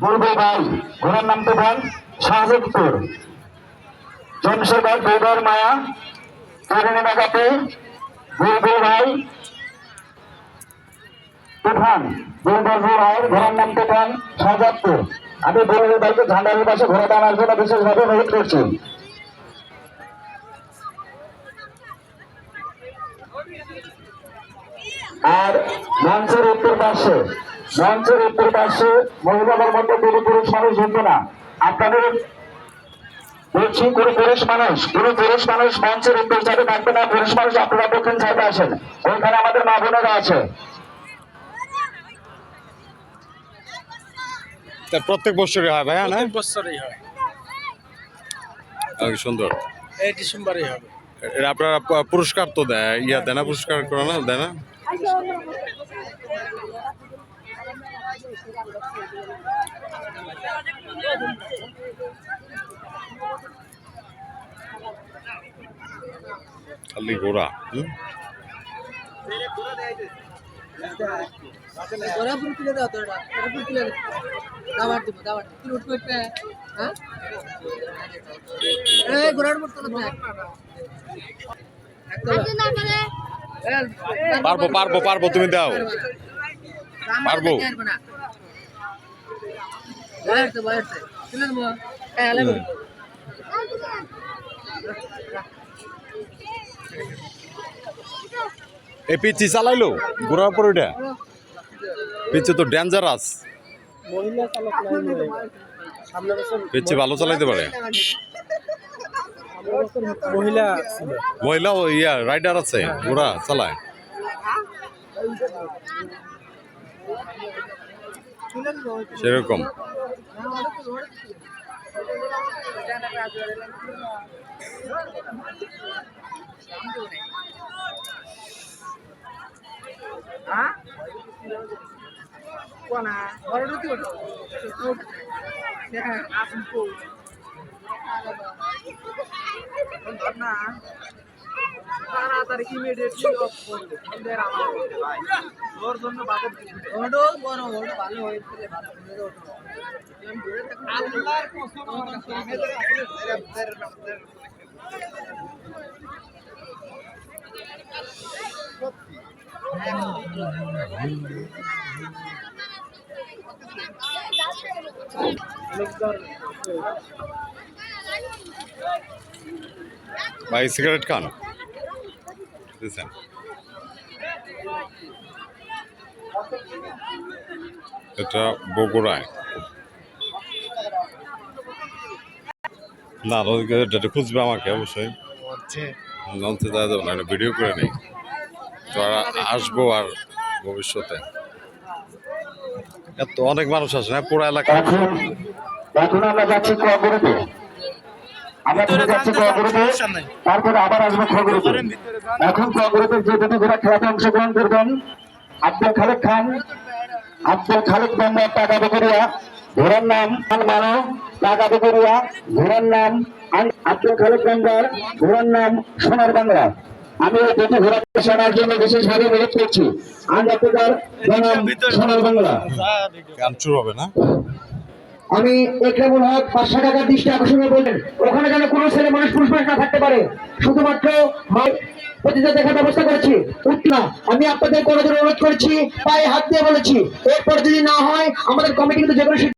বুলবুল ভাই, ঘোড়ার নাম তো বল শাহজাদপুর জমশের ভাই মায়া পূর্ণিমা কাপে বুলবুল ভাই, তুফান ঘোড়ার আমি পাশে বিশেষভাবে করছি। আর মঞ্চের উত্তর পাশে মঞ্চের উত্তর পাশে মহিলাদের মধ্যে কোনো পুরুষ মানুষ ঢুকবে না। আপনাদের বলছি কোনো পুরুষ মানুষ কোনো পুরুষ মানুষ মঞ্চের উত্তর সাইডে থাকবে না। পুরুষ মানুষ আপনারা দক্ষিণ সাইডে আসেন। ওইখানে আমাদের মা বোনেরা আছে। তা প্রত্যেক বছরই হয় ভাইয়া না? প্রত্যেক বছরই হয়। সুন্দর। এই ডিসেম্বরেই হবে। এটা আপনারা পুরস্কার তো দেয় ইয়া দেয় না পুরস্কার করে না? দেয় না খালি তুলে দাও তো তুলে দাবার দিব তুই উঠবে হ্যাঁ এই পারব পারব পারব তুমি দাও। পারব। এই পিচি চালাইলো ঘোড়ার উপর ওইটা পিচি তো ডেঞ্জারাস মহিলা চালক নাই সামনে বছর পিচি ভালো চালাইতে পারে। মহিলা মহিলা ও ইয়া রাইডার আছে ঘোড়া চালায়। সেরকম কোনা বড়টা তুই ওঠো হ্যাঁ আসুন তো না তাড়াতাড়ি ইমিডিয়েটলি অফ করবে আমাদের আমার ভাই তোর জন্য বাবদ ওটো বড় ওটো ভালো হয়েছে ভালো করে ওটো আল্লাহর কসম ভাই সিগারেট খান দিছেন। এটা বগুড়ায়। না এটা খুঁজবে আমাকে অবশ্যই। লঞ্চে যাওয়া যাবে না এটা ভিডিও করে নেই। তো আর আসব আর ভবিষ্যতে। এত অনেক মানুষ আসে না পুরো এলাকা। এখন এখন আমরা যাচ্ছি কোয়াগুড়িতে আমরা চলে যাচ্ছি কোয়াগুড়িতে তারপরে আবার আসব এখন যে দুটি ঘোড়া খেলাতে অংশগ্রহণ করবেন আব্দুল খালেক খান আব্দুল খালেক টাকা বেকরিয়া ঘোড়ার নাম মানো টাকা বেকরিয়া ঘোড়ার নাম আন- আব্দুল খালেক মেম্বার ঘোড়ার নাম সোনার বাংলা। আমি এই দুটি ঘোড়া শোনার জন্য বিশেষভাবে অনুরোধ করছি। আজ আপনাদের সোনার বাংলা। শুরু হবে না? আমি একরামুল হক পাঁচশো টাকার দৃষ্টি আকর্ষণে বললেন। ওখানে যেন কোনো ছেলে মানুষ, পুরুষ না থাকতে পারে। শুধুমাত্র দেখার ব্যবস্থা করছি। আমি আপনাদের কোনো অনুরোধ করছি, পায়ে হাত দিয়ে বলেছি। এরপর যদি না হয়, আমাদের কমিটি কিন্তু যে কোনো সিদ্ধান্ত